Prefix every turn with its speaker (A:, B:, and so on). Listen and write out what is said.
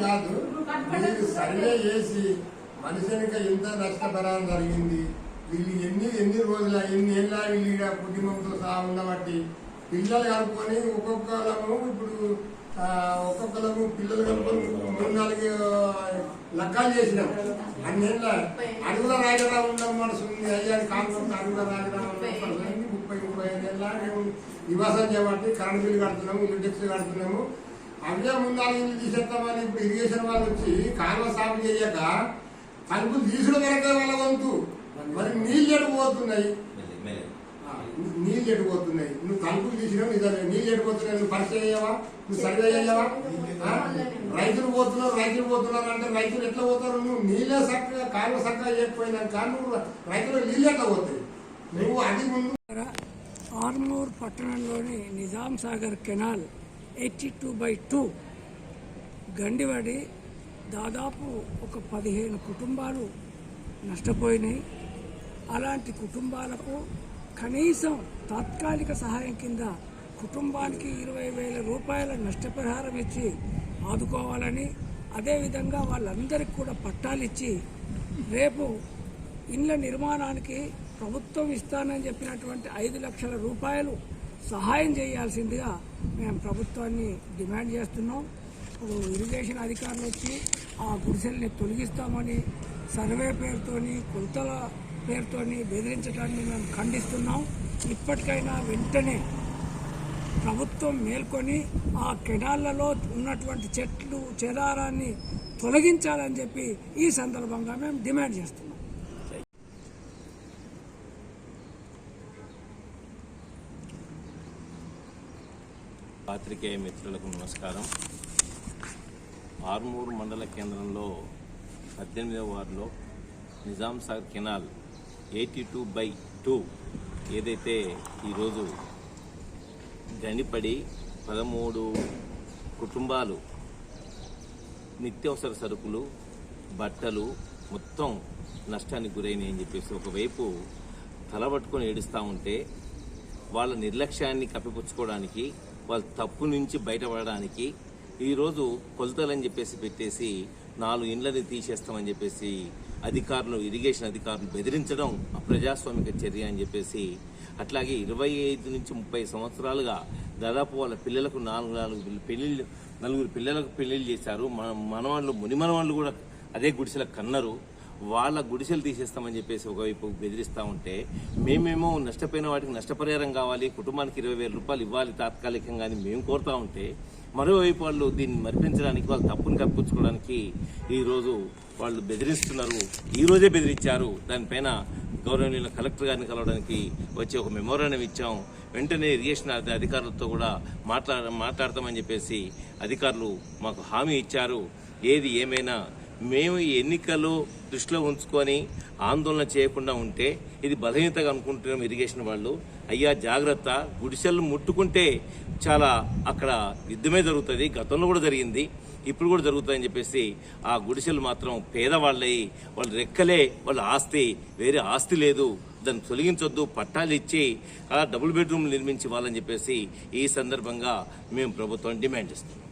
A: కాదు మీరు సర్వే చేసి మనుషునికి ఎంత నష్టపరాలు జరిగింది వీళ్ళు ఎన్ని ఎన్ని రోజుల ఎన్ని ఏళ్ళ వీళ్ళు కుటుంబంతో సహా ఉండబట్టి పిల్లలు కలుపుకొని ఒక్కొక్క ఇప్పుడు ఆ, ఒక్కొక్కలము పిల్లలు కలుపుకొని మూడు నాలుగు లెక్కలు చేసినాం అన్నేళ్ళ అడుగుల రాజరావు ఉండడం మనసు ఉంది. అయ్యా కాంగ్రెస్ అడుగుల ఉండడం ఉంది. ముప్పై ముప్పై ఐదు ఏళ్ళ మేము నివాసం చేయబట్టి కరెంట్ బిల్లు కడుతున్నాము ఇల్లు ట్యాక్స్ కడుతున్నాము. అవే ముందు నాలుగు ఇల్లు తీసేస్తామని ఇప్పుడు ఇరిగేషన్ వాళ్ళు వచ్చి కాలువ సాగు చేయక తలుపులు తీసుడు వరకే వాళ్ళ వంతు. మరి నీళ్ళు ఎడిపోతున్నాయి నీళ్ళు ఎడిపోతున్నాయి నువ్వు తలుపులు తీసినావు దగ్గర నీళ్ళు ఎడిపోతున్నాయి నువ్వు పరిచయం అయ్యావా? నువ్వు సర్వే అయ్యావా? రైతులు పోతున్నారు రైతులు పోతున్నారు అంటే రైతులు ఎట్లా పోతారు? నువ్వు నీళ్ళే చక్కగా కాలువ చక్కగా చేయకపోయినాక నువ్వు రైతులు నీళ్ళు ఎట్లా పోతాయి? నువ్వు అది ముందు
B: ఆర్మూర్ పట్టణంలోని Nizam Sagar canal eighty two by two గండివడి దాదాపు ఒక పదిహేను కుటుంబాలు నష్టపోయినాయి. అలాంటి కుటుంబాలకు కనీసం తాత్కాలిక సహాయం కింద కుటుంబానికి ఇరవై వేల రూపాయల నష్టపరిహారం ఇచ్చి ఆదుకోవాలని అదేవిధంగా వాళ్ళందరికీ కూడా పట్టాలు ఇచ్చి రేపు ఇళ్ళ నిర్మాణానికి ప్రభుత్వం ఇస్తానని చెప్పినటువంటి ఐదు లక్షల రూపాయలు సహాయం చేయాల్సిందిగా మేము ప్రభుత్వాన్ని డిమాండ్ చేస్తున్నాం. ఇప్పుడు ఇరిగేషన్ అధికారులు వచ్చి ఆ గుడిసెల్ని తొలగిస్తామని సర్వే పేరుతోని కొలతల పేరుతోని బెదిరించడాన్ని మేము ఖండిస్తున్నాం. ఇప్పటికైనా వెంటనే ప్రభుత్వం మేల్కొని ఆ కెనాళ్ళలో ఉన్నటువంటి చెట్లు చెదారాన్ని తొలగించాలని చెప్పి ఈ సందర్భంగా మేము డిమాండ్ చేస్తున్నాం.
C: పాత్రికేయ మిత్రులకు నమస్కారం. ఆర్మూరు మండల కేంద్రంలో పద్దెనిమిదవ వార్డులో Nizam Sagar canal eighty two by two ఏదైతే ఈరోజు గనిపడి పదమూడు కుటుంబాలు నిత్యావసర సరుకులు బట్టలు మొత్తం నష్టానికి గురైనాయి అని చెప్పేసి ఒకవైపు తలబట్టుకొని ఏడుస్తూ ఉంటే వాళ్ళ నిర్లక్ష్యాన్ని కప్పిపుచ్చుకోవడానికి వాళ్ళ తప్పు నుంచి బయటపడడానికి ఈరోజు కొలతలని చెప్పేసి పెట్టేసి నాలుగు ఇండ్లని తీసేస్తామని చెప్పేసి అధికారులు ఇరిగేషన్ అధికారులు బెదిరించడం అప్రజాస్వామిక చర్య అని చెప్పేసి అట్లాగే ఇరవై ఐదు నుంచి ముప్పై సంవత్సరాలుగా దాదాపు వాళ్ళ పిల్లలకు నాలుగు నాలుగు పెళ్ళిళ్ళు నలుగురు పిల్లలకు పెళ్ళిళ్ళు చేశారు. మన మనవాళ్ళు ముని మనవాళ్ళు కూడా అదే గుడిసెలకు కన్నారు. వాళ్ళ గుడిసెలు తీసేస్తామని చెప్పేసి ఒకవైపు బెదిరిస్తూ ఉంటే మేమేమో నష్టపోయిన వాటికి నష్టపరిహారం కావాలి కుటుంబానికి ఇరవై వేల రూపాయలు ఇవ్వాలి తాత్కాలికంగా అని మేము కోరుతా ఉంటే మరోవైపు వాళ్ళు దీన్ని మరిపించడానికి వాళ్ళు తప్పుని కప్పించుకోవడానికి ఈరోజు వాళ్ళు బెదిరిస్తున్నారు. ఈ రోజే బెదిరించారు. దానిపైన గౌరవనీయుల కలెక్టర్ గారిని కలవడానికి వచ్చి ఒక మెమోరాండం ఇచ్చాం. వెంటనే ఇరిగేషన్ అధికారులతో కూడా మాట్లాడ మాట్లాడతామని చెప్పేసి అధికారులు మాకు హామీ ఇచ్చారు. ఏది ఏమైనా మేము ఈ ఎన్నికలు దృష్టిలో ఉంచుకొని ఆందోళన చేయకుండా ఉంటే ఇది బలహీనతగా అనుకుంటున్నాం ఇరిగేషన్ వాళ్ళు. అయ్యా జాగ్రత్త. గుడిసెలు ముట్టుకుంటే చాలా అక్కడ యుద్ధమే జరుగుతుంది. గతంలో కూడా జరిగింది. ఇప్పుడు కూడా జరుగుతుందని చెప్పేసి ఆ గుడిసెలు మాత్రం పేదవాళ్ళయి వాళ్ళ రెక్కలే వాళ్ళ ఆస్తి. వేరే ఆస్తి లేదు. దాన్ని తొలగించొద్దు. పట్టాలు ఇచ్చి అలా డబుల్ బెడ్రూమ్ నిర్మించి వాళ్ళని చెప్పేసి ఈ సందర్భంగా మేము ప్రభుత్వం డిమాండ్ చేస్తాం